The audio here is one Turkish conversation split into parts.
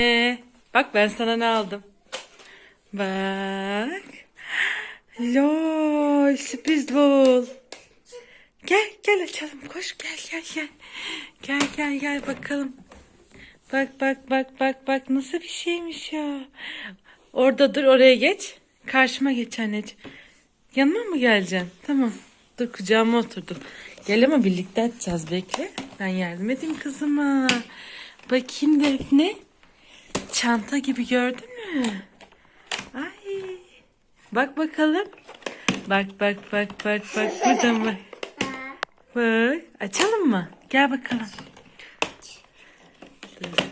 Ee, bak ben sana ne aldım. Bak. Lol sürpriz bul. Gel gel açalım koş gel gel gel. Gel gel gel bakalım. Bak bak bak bak bak nasıl bir şeymiş ya. Orada dur oraya geç. Karşıma geç anneciğim. Yanıma mı geleceksin? Tamam. Dur kucağıma oturdum. Gel ama birlikte açacağız bekle. Ben yardım edeyim kızıma. Bakayım Defne. Çanta gibi gördün mü? Ay. Bak bakalım. Bak bak bak bak bak buradan bak. Bak. Açalım mı? Gel bakalım.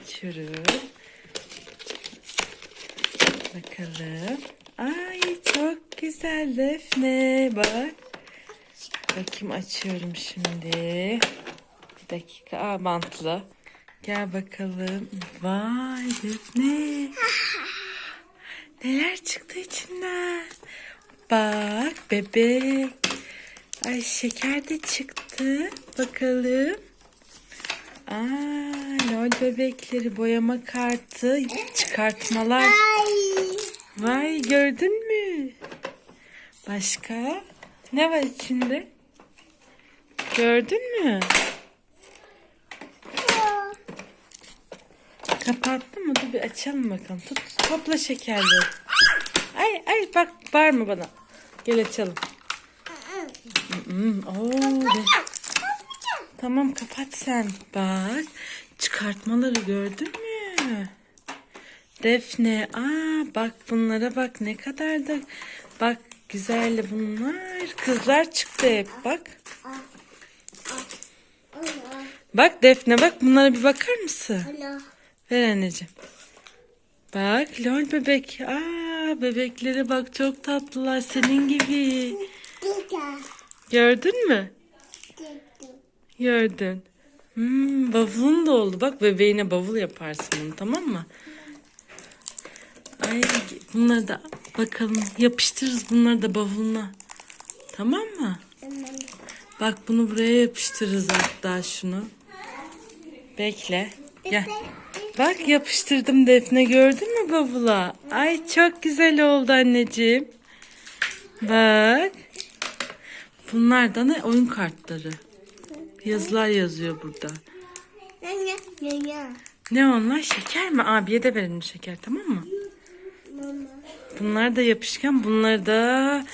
Açıyoruz. Bakalım. Ay çok güzel Defne. Bak. Bakayım açıyorum şimdi. Bir dakika. Aa, bantlı. Gel bakalım. Vay Defne. Neler çıktı içinden? Bak bebek. Ay şeker de çıktı. Bakalım. Aa, lol bebekleri boyama kartı çıkartmalar. Vay gördün mü? Başka? Ne var içinde? Gördün mü? Kapattı mı? Dur bir açalım bakalım. Tut, topla şekerleri. Ay ay bak var mı bana? Gel açalım. Oo, Tamam kapat sen. Bak çıkartmaları gördün mü? Defne aa bak bunlara bak ne kadar da bak güzel bunlar. Kızlar çıktı hep bak. Bak Defne bak bunlara bir bakar mısın? Ver anneciğim. Bak lol bebek. Aa bebeklere bak çok tatlılar senin gibi. Gördün mü? Gördün. Hmm, bavulun da oldu. Bak bebeğine bavul yaparsın bunu tamam mı? Ay bunları da bakalım yapıştırırız bunları da bavuluna. Tamam mı? Bak bunu buraya yapıştırırız hatta şunu. Bekle. Gel. Bak yapıştırdım Defne gördün mü bavula? Ay çok güzel oldu anneciğim. Bak. Bunlar da ne? Oyun kartları. Yazılar yazıyor burada. Ne onlar? Şeker mi? Abiye de verelim şeker tamam mı? Bunlar da yapışkan. Bunları da